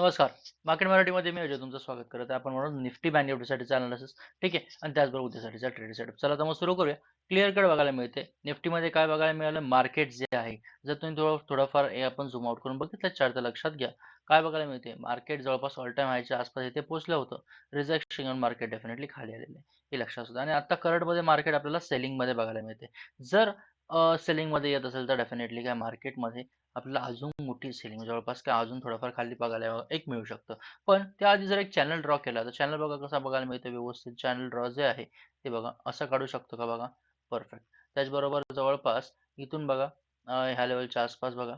नमस्कार. मार्केट मराठीमध्ये मी अजय तुमचं स्वागत करत आहे. आपण म्हणून निफ्टी बँक निफ्टीसाठीचा अनालिसिस ठीक आहे आणि त्याचबरोबर उद्यासाठीचा ट्रेड सेटअप. चला तर मग सुरू करूया. क्लिअर कट बघायला मिळते. निफ्टीमध्ये काय बघायला मिळालं मार्केट जे आहे जर तुम्ही थोडं थोडंफार हे आपण झूम आउट करून बघितलं चार्ट तर लक्षात घ्या. काय बघायला मिळते मार्केट जवळपास ऑल टाईम हायच्या आसपास इथे पोहोचलं होतं. रिजेक्शन घेऊन मार्केट डेफिनेटली खाली आलेलं आहे. हे लक्षात होतं आणि आता करंटमध्ये मार्केट आपल्याला सेलिंगमध्ये बघायला मिळते. जर सेलिंगमध्ये येत असेल तर डेफिनेटली काय मार्केटमध्ये आपल्याला अजून मोठी सेलिंग जवळपास काय अजून थोडंफार खाली बघायला एक मिळू शकतं. पण त्याआधी जर एक चॅनल ड्रॉ केला तर चॅनल बघा कसा बघायला मिळतं व्यवस्थित चॅनल ड्रॉ जे आहे ते बघा असं काढू शकतो का बघा परफेक्ट. त्याचबरोबर जवळपास इथून बघा ह्या लेवलच्या आसपास बघा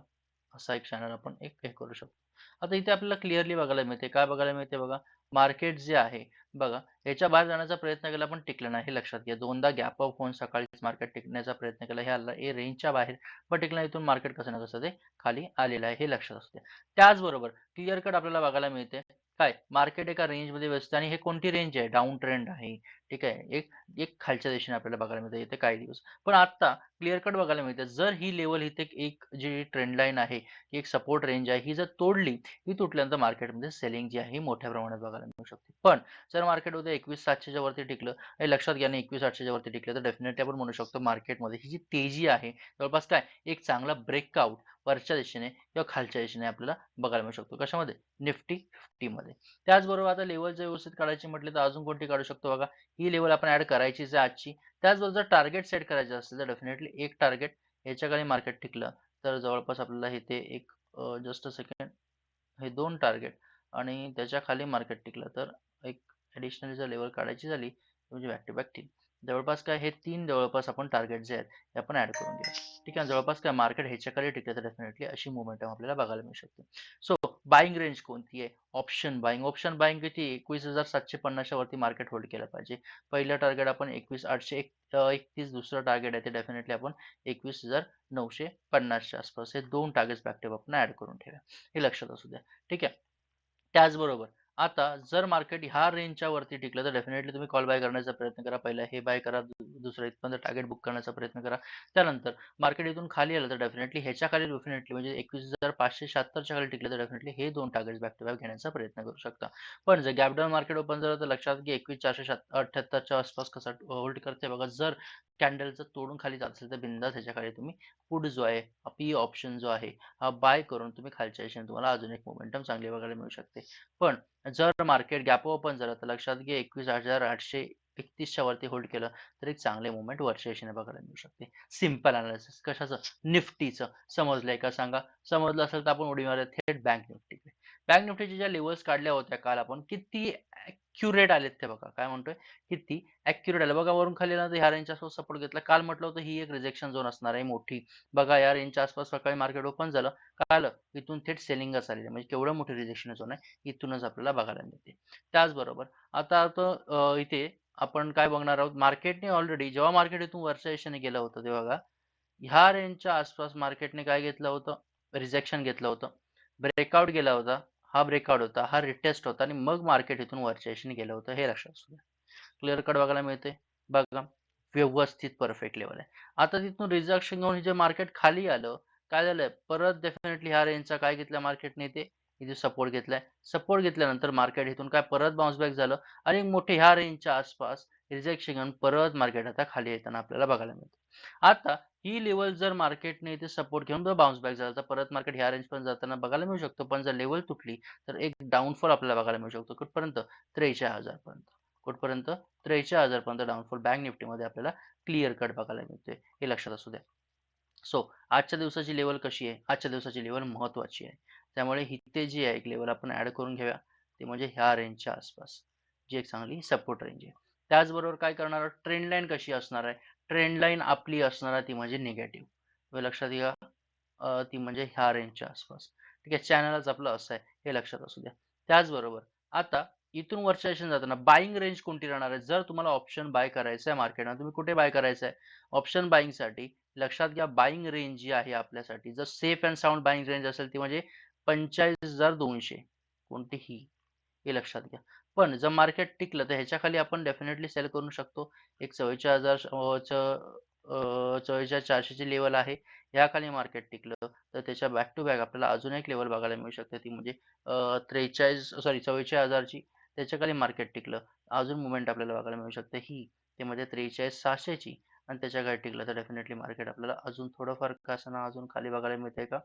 असा एक चॅनल आपण एक हे करू शकतो. आता इथे आपल्याला क्लिअरली बघायला मिळते. काय बघायला मिळते बघा मार्केट जे आहे बघा याच्या बाहेर जाण्याचा प्रयत्न केला पण टिकलं नाही हे लक्षात घ्या. दोनदा गॅप अप होऊन सकाळीच मार्केट टिकण्याचा प्रयत्न केला. हे आला हे रेंजच्या बाहेर पण टिकलं इथून मार्केट कसं ना कसं ते खाली आलेलं आहे हे लक्षात असते त्याचबरोबर क्लिअर कट आपल्याला बघायला मिळते. काय मार्केट एका रेंजमध्ये व्यस्त आणि हे कोणती रेंज आहे डाउन ट्रेंड आहे. ठीक आहे. एक एक खालच्या दिशेने आपल्याला बघायला मिळतं येते काही दिवस. पण आता क्लिअर कट बघायला मिळते. जर ही लेवल इथे एक जी ट्रेंड लाईन आहे, एक सपोर्ट रेंज आहे, ही जर तोडली, ही तुटल्यानंतर मार्केटमध्ये सेलिंग जी आहे मोठ्या प्रमाणात बघायला मिळू शकते. पण जर मार्केट उद्या एकवीस सातशेच्या वरती टिकलं, हे लक्षात घ्या एकवीस आठशेच्या वरती टिकलं तर डेफिनेटली आपण म्हणू शकतो मार्केटमध्ये ही जी तेजी आहे जवळपास काय एक चांगला ब्रेकआउट वरच्या दिशेने किंवा खालच्या दिशेने आपल्याला बघायला मिळू शकतो. कशामध्ये? निफ्टी 50 मध्ये. त्याचबरोबर आता लेवल जर व्यवस्थित काढायची म्हटली तर अजून कोणती काढू शकतो बघा. ही लेवल आपण ॲड करायचीच आहे आजची. त्याचबरोबर जर टार्गेट सेट करायचं असेल तर डेफिनेटली एक टार्गेट याच्याकडे मार्केट टिकलं तर जवळपास आपल्याला इथे एक जस्ट सेकंड हे दोन टार्गेट आणि त्याच्याखाली मार्केट टिकलं तर एक ॲडिशनल जर लेवल काढायची झाली म्हणजे बॅक टू बॅक तीन. जवळपास काय हे तीन जवळपास आपण टार्गेट जे आहेत हे आपण ॲड करून घ्या ठीक आहे. जवळपास काय मार्केट ह्याच्या खाली टिकलं तर डेफिनेटली अशी मोमेंटम आपल्याला बघायला मिळू शकते. सो बाईंग रेंज कोणती आहे? ऑप्शन बाईंग ऑप्शन बाईंग किती 21,750 च्या वरती मार्केट होल्ड केलं पाहिजे. पहिलं टार्गेट आपण 21,831 दुसरं टार्गेट आहे ते डेफिनेटली आपण एकवीस हजार नऊशे पन्नासच्या आसपास हे दोन टार्गेट्स बॅक आपण ॲड करून ठेवा हे लक्षात असू द्या. ठीक आहे. त्याचबरोबर आता जर मार्केट ह्या रेंजच्या वरती टिकलं तर डेफिनेटली तुम्ही कॉल बाय करण्याचा प्रयत्न करा. पहिला हे बाय करा. दुसरं इथपर्यंत टार्गेट बुक करण्याचा प्रयत्न करा. त्यानंतर मार्केट इथून खाली आलं तर डेफिनेटली ह्याच्या खाली डेफिनेटली म्हणजे एकवीस जर पाचशे शहात्तरच्या खाली टिकलं तर डेफिनेटली हे दोन टार्गेट बॅक टू बॅक घेण्याचा प्रयत्न करू शकता. पण जर गॅपडाऊन मार्केट ओपन झालं तर लक्षात घ्या 21,478 च्या आसपास कसा होल्ड करते बघा. जर कॅन्डल जर तोडून खाली जात असेल तर बिंदास ह्याच्या खाली तुम्ही पुढ जो आहे, पी ऑप्शन जो आहे हा बाय करून तुम्ही खालच्या दिशेने तुम्हाला अजून एक मोमेंटम चांगली बघायला मिळू शकते. पण जर मार्केट गॅप ओपन झालं तर लक्षात घे एकवीस हजार आठशे एकतीसच्या वरती होल्ड केलं तर एक चांगले मुवमेंट वरच्या दिशेने बघायला मिळू शकते. सिंपल अनालिसिस कशाचं? निफ्टीचं. समजलंय का सांगा? समजलं असेल तर आपण उडी मारूया थेट बँक निफ्टीकडे. बँक निफ्टीच्या ज्या लेव्हल्स काढल्या होत्या काल आपण किती ॲक्युरेट आलेत ते बघा. काय म्हणतोय? किती ॲक्युरेट आले. बघा वरून खाली ह्या रेंजच्या आसपास सपोर्ट घेतला. काल म्हटलं होतं ही एक रिजेक्शन झोन असणार आहे मोठी. बघा या रेंजच्या आसपास सकाळी मार्केट ओपन झालं. काय आलं? इथून थेट सेलिंगच आलेली म्हणजे केवढं मोठं रिजेक्शन झोन आहे इथूनच आपल्याला बघायला मिळते. त्याचबरोबर आता आता इथे आपण काय बघणार आहोत मार्केटने ऑलरेडी जेव्हा मार्केट इथून वरच्या दिशेने गेलं होतं तेव्हा बघा ह्या रेंजच्या आसपास मार्केटने काय घेतलं होतं? रिजेक्शन घेतलं होतं. ब्रेकआउट गेला होता. हा ब्रेकआउट होता. हा रिटेस्ट होता आणि मग मार्केट इथून वरच्या गेलं होतं हे लक्षात असू द्या. क्लिअर कट बघायला मिळते. बघा व्यवस्थित परफेक्ट लेवल आहे. आता तिथून रिजेक्शन घेऊन जे मार्केट खाली आलं काय झालंय परत डेफिनेटली ह्या रेंजचा काय घेतला मार्केटने ते इथे सपोर्ट घेतलाय. सपोर्ट घेतल्यानंतर मार्केट इथून काय परत बाउन्स बॅक झालं आणि मोठे ह्या रेंजच्या आसपास रिजेक्शन घेऊन परत मार्केट आता खाली येताना आपल्याला बघायला मिळतं. आता ही लेवल जर मार्केटने इथे सपोर्ट घेऊन जर बाउन्स बॅक झाला तर परत मार्केट ह्या रेंज पण जाताना बघायला मिळू शकतो. पण जर लेवल तुटली तर एक डाऊनफॉल आपल्याला बघायला मिळू शकतो. कुठपर्यंत? 43,000 पर्यंत. कुठपर्यंत? 43,000 पर्यंत डाउनफॉल बँक निफ्टीमध्ये आपल्याला क्लिअर कट बघायला मिळतोय. हे लक्षात असू द्या. सो आजच्या दिवसाची लेवल कशी आहे? आजच्या दिवसाची लेवल महत्त्वाची आहे. त्यामुळे इथे जी आहे एक लेवल आपण ॲड करून घेऊया. ते म्हणजे ह्या रेंजच्या आसपास. जी एक चांगली सपोर्ट रेंज आहे. त्याचबरोबर काय करणार आहोत ट्रेंड लाईन कशी असणार आहे? ट्रेंड लाईन आपली असणार आहे ती म्हणजे निगेटिव्ह. लक्षात घ्या ती म्हणजे ह्या रेंजच्या आसपास. ठीक आहे. चॅनलच आपलं असं आहे हे लक्षात असू द्या. त्याचबरोबर आता इथून वरच्या दिशेने जाताना बाईंग रेंज कोणती राहणार आहे? जर तुम्हाला ऑप्शन बाय करायचं आहे मार्केटमध्ये तुम्ही कुठे बाय करायचं आहे? ऑप्शन बाईंगसाठी लक्षात घ्या बाईंग रेंज जी आहे आपल्यासाठी जर safe and sound buying range असेल ती म्हणजे 45,200 कोणतीही हे लक्षात घ्या. पण जर मार्केट टिकलं तर ह्याच्या खाली आपण डेफिनेटली सेल करू शकतो. एक 44,000 चं चव्वेचाळीस चारशेची लेवल आहे. ह्याखाली खाली मार्केट टिकलं तर त्याच्या बॅक टू बॅक आपल्याला अजून एक लेवल बघायला मिळू शकते. ती म्हणजे त्रेचाळीस सॉरी चव्वेचाळीस हजारची त्याच्याखाली मार्केट टिकलं अजून मुवमेंट आपल्याला बघायला मिळू शकते. ही ते म्हणजे त्रेचाळीस सहाशेची आणि त्याच्याखाली टिकलं तर डेफिनेटली मार्केट आपल्याला अजून थोडंफार का ना अजून खाली बघायला मिळते का?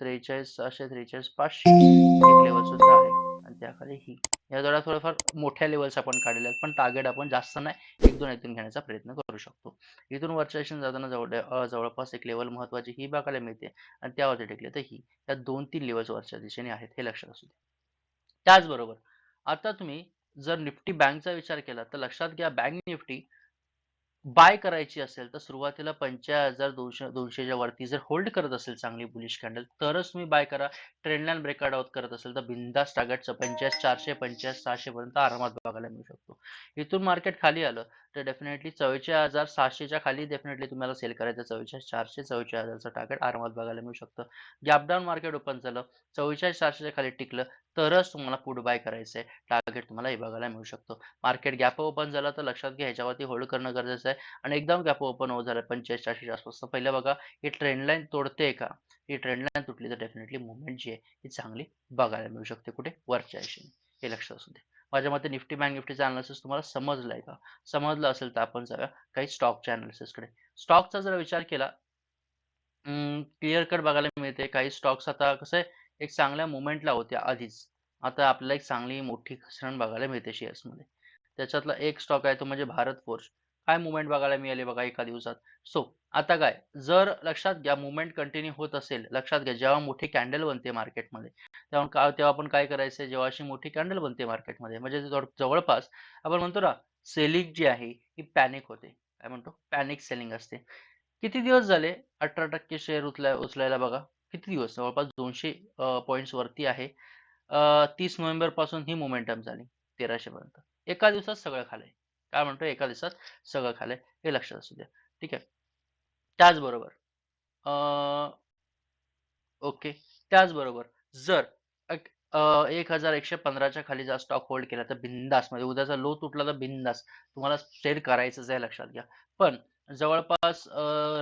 त्रेचाळीस सहाशे त्रेचाळीस पाचशे एक लेवल सुद्धा आहे. आणि त्याखाली ही. या जरा थोड्याफार मोठ्या लेवल्स आपण काढलेल्या आहेत पण टार्गेट आपण जास्त नाही एक दोन इथून घेण्याचा प्रयत्न करू शकतो. इथून वरच्या जाताना जवळ जवळपास एक लेवल महत्वाची ही बघायला मिळते आणि त्यावरती टेकले तर ही. या दोन तीन लेवल्स वरच्या दिशेने आहेत हे लक्षात असू दे त्याचबरोबर आता तुम्ही जर निफ्टी बँकचा विचार केला तर लक्षात घ्या बँक निफ्टी बाय करायची असेल तर सुरुवातीला पंचेचाळीस हजार दोनशे दोनशेच्या वरती जर होल्ड करत असेल चांगली बुलिश कॅन्डल तरच तुम्ही बाय करा. ट्रेंडलाईन ब्रेकआउट आउट करत असेल तर बिंदास टार्गेटचं पंचाळीस चारशे पंचाळीस सहाशे पर्यंत आरामात बघायला मिळू शकतो. इथून मार्केट खाली आलं तर डेफिनेटली चव्वेचाळीस हजार सहाशेच्या खाली डेफिनेटली तुम्हाला सेल करायचं चव्वेचाळीस चारशे चव्वेचाळीस हजारचं टार्गेट आरामात बघायला मिळू शकतं. गॅपडाऊन मार्केट ओपन झालं चव्वेचाळीस चारशेच्या खाली टिकलं तरच तुम्हाला पुढ बाय करायचं आहे. टार्गेट तुम्हाला हे बघायला मिळू शकतो. मार्केट गॅप ओपन झालं तर लक्षात घ्या ह्याच्यावरती होल्ड करणं गरजेचं आहे. आणि एकदम गॅप ओपन हो झालं. पंचेचाळीस चारशेच्या आसपास. तर पहिलं बघा ही ट्रेंडलाईन तोडते का? ही ट्रेंड लाईन तुटली तर डेफिनेटली मुवमेंट जी आहे ही चांगली बघायला मिळू शकते कुठे? वरच्या दिशेने. हे लक्षात असू दे. माझ्या मते निफ्टी बँक निफ्टीचा अनालिसिस तुम्हाला समजलाय का? समजलं असेल तर आपण जाऊया काही स्टॉकच्या अनालिसिसकडे स्टॉकचा जर विचार केला क्लिअर कट बघायला मिळते. काही स्टॉक्स आता कसं आहे एक चांगल्या मुवमेंटला होत्या आधीच. आता आपल्याला एक चांगली मोठी घसरण बघायला मिळते शेअर्समध्ये त्याच्यातला एक स्टॉक आहे तो म्हणजे भारत फोर्स काय मुवमेंट बघायला मिळाले बघा एका दिवसात? सो आता काय? जर लक्षात घ्या मुवमेंट कंटिन्यू होत असेल लक्षात घ्या जेव्हा मोठी कॅन्डल बनते मार्केटमध्ये तेव्हा का तेव्हा आपण काय करायचं? जेव्हा अशी मोठी कॅन्डल बनते मार्केटमध्ये म्हणजे जवळपास आपण म्हणतो ना सेलिंग जी आहे ही पॅनिक होते. काय म्हणतो? पॅनिक सेलिंग असते. किती दिवस झाले? अठरा टक्के शेअर उचलाय उचलायला बघा. किती दिवस? जवळपास दोनशे पॉईंट्स वरती आहे. तीस नोव्हेंबरपासून ही मोमेंटम झाली तेराशे पर्यंत एका दिवसात सगळं खालंय. काय म्हणतो एका दिवसात सगळं खालंय हे लक्षात असू द्या. ठीक आहे? त्याचबरोबर ओके. त्याचबरोबर जर एक हजार एकशे पंधराच्या खाली जर स्टॉक होल्ड केला तर बिंदास म्हणजे उद्याचा लो तुटला तर बिंदास. तुम्हाला सेल करायचंच आहे लक्षात घ्या. पण जवळपास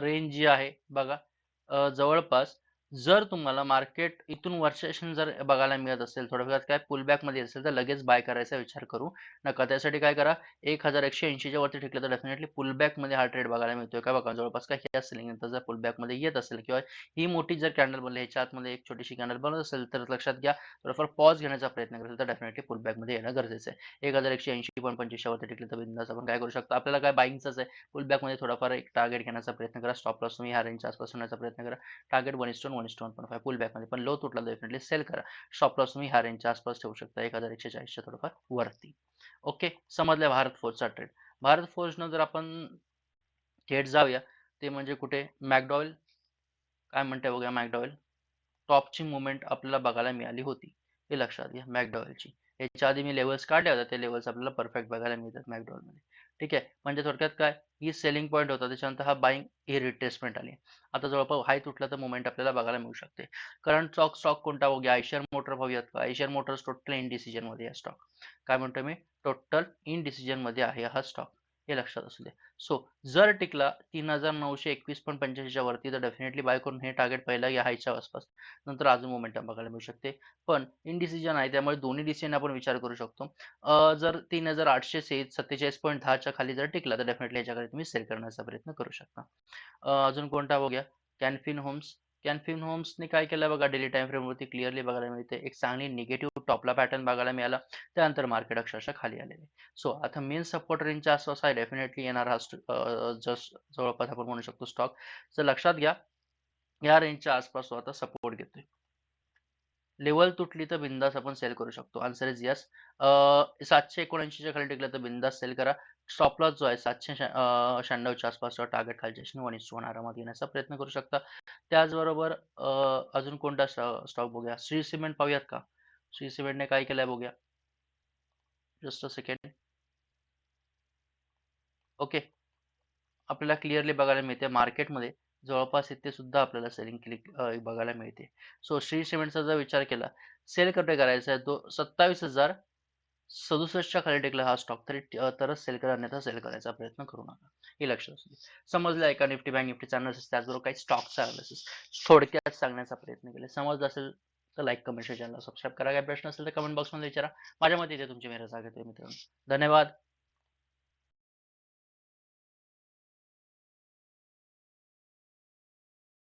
रेंज जी आहे बघा जवळपास जर तुम्हाला मार्केट इथून वर्षेशन जर बघायला मिळत असेल थोडंफार काय पुलबॅकमध्ये असेल तर लगेच बाय करायचा विचार करू. नका त्यासाठी काय करा एक हजार एकशे ऐंशीच्या वरती ठेकलं तर डेफिनेटली पुलबॅकमध्ये हा ट्रेड बघायला मिळतोय का बघा. जवळपास काय ह्या सेलिंग नंतर जर पुलबॅकमध्ये येत असेल किंवा ही मोठी जर कॅन्डल बनली ह्याच्या आतमध्ये एक छोटीशी कॅन्डल बनत असेल तर लक्षात घ्या थोडंफार पॉज घेण्याचा प्रयत्न करेल तर डेफिनेटली पुलबॅकमध्ये येणं गरजेचं आहे. एक हजार एकशे ऐंशी पण पंचवीसच्या वरती टिकलं तर बिंदास आपण काय करू शकतो? आपल्याला काय बाईंगच आहे. पुलबॅकमध्ये थोडाफार एक टार्गेट घेण्याचा प्रयत्न करा. स्टॉप लॉस तुम्ही ह्या रेंजच्या आसपास होण्याचा प्रयत्न करा. टार्गेट वन इस्टोन वन इस्टोन पण फाय पुल बॅकमध्ये पण लो तुटला डेफिनेटली सेल करा. स्टॉप लॉस तुम्ही ह्या रेंजच्या आसपास ठेवू शकता एक हजार एकशे चाळीसच्या थोडंफार वरती. ओके समजल्या भारत फोर्सचा ट्रेड भारत फोर्सनं जर आपण थेट जाऊया ते म्हणजे कुठे? मॅकडॉईल काय म्हणते बघा मॅकडॉईल टॉपची मुवमेंट आपल्याला बघायला मिळाली होती. हे लक्षात घ्या मॅकडॉवेलची. याच्या आधी मी लेवल्स काढल्या होत्या ते लेवल्स आपल्याला परफेक्ट बघायला मिळतात मॅकडॉवेलमध्ये. ठीक आहे? म्हणजे थोडक्यात काय? ही सेलिंग पॉईंट होता त्याच्यानंतर हा बाईंग ही रिट्रेसमेंट आली. आता जवळपास हाय तुटला तर मुवमेंट आपल्याला बघायला मिळू शकते. करंट स्टॉक स्टॉक कोणता बघूया आयशर मोटर पाहूयात का? आयशर मोटर्स टोटल इन डिसिजनमध्ये आहे स्टॉक काय म्हणतो मी? टोटल इन डिसिजनमध्ये आहे हा स्टॉक हे लक्षात असू द्या सो जर टिकला तीन हजार नऊशे एकवीस पण पंच्याऐंशीच्या वरती तर डेफिनेटली बाय करून हे टार्गेट पहिला या हायच्या आसपास. नंतर अजून मोमेंटम बघायला मिळू शकते. पण इनडिसिजन आहे त्यामुळे दोन्ही डिसिजन आपण विचार करू शकतो. जर तीन हजार आठशे सत्तेचाळीस पॉईंट दहाच्या खाली जर टिकला तर डेफिनेटली याच्याकडे तुम्ही सेल करण्याचा प्रयत्न करू शकता. अजून कोणता बघूया? कॅनफिन होम्स कॅनफिन होम्सने काय केलं बघा डेली टाइम फ्रेमवरती क्लिअरली बघायला मिळते. एक चांगली निगेटिव्ह टॉपला पॅटर्न बघायला मिळाला त्यानंतर मार्केट अक्षरशः खाली आलेले. सो आता मेन सपोर्ट रेंजच्या आसपास आहे डेफिनेटली येणार हा जस्ट जवळपास आपण म्हणू शकतो स्टॉक तर लक्षात घ्या या रेंजच्या आसपास आता सपोर्ट घेतोय. लेवल तुटली तर बिंदास आपण सेल करू शकतो. आन्सर इज यस सातशे एकोणऐंशीच्या खाली टिकलं तर बिंदास सेल करा. स्टॉप लॉस जो आहे सातशे शहाण्णवच्या आसपास टार्गेट खालच्या वन इस वन आरामात येण्याचा प्रयत्न करू शकता. त्याचबरोबर अजून कोणता स्टॉक बघूया? श्री सिमेंट पाहूयात का? श्री सिमेंटने काय केलंय बघूया? जस्ट अ सेकंड ओके आपल्याला क्लिअरली बघायला मिळते मार्केटमध्ये जवळपास इथे सुद्धा आपल्याला सेलिंग क्लिक बघायला मिळते. सो श्री सिमेंटचा जर विचार केला सेल कुठे करायचा आहे? तो सत्तावीस हजार सदुसष्टच्या खाली टेकला हा स्टॉक तरी तरच सेल करा अन्यथा सेल करायचा प्रयत्न करू नका. हे लक्षात असू दे. समजलं एका निफ्टी बँक निफ्टीचा अनालिसिस त्याचबरोबर काही स्टॉकचा अनालिसिस थोडक्यात सांगण्याचा प्रयत्न केला. समजलं असेल तर लाईक कमेंट चॅनल सबस्क्राईब करा. काही प्रश्न असेल तर कमेंट बॉक्समध्ये विचारा. माझ्या मते इथे तुमची मेहरत घेतोय मित्रांनो. धन्यवाद.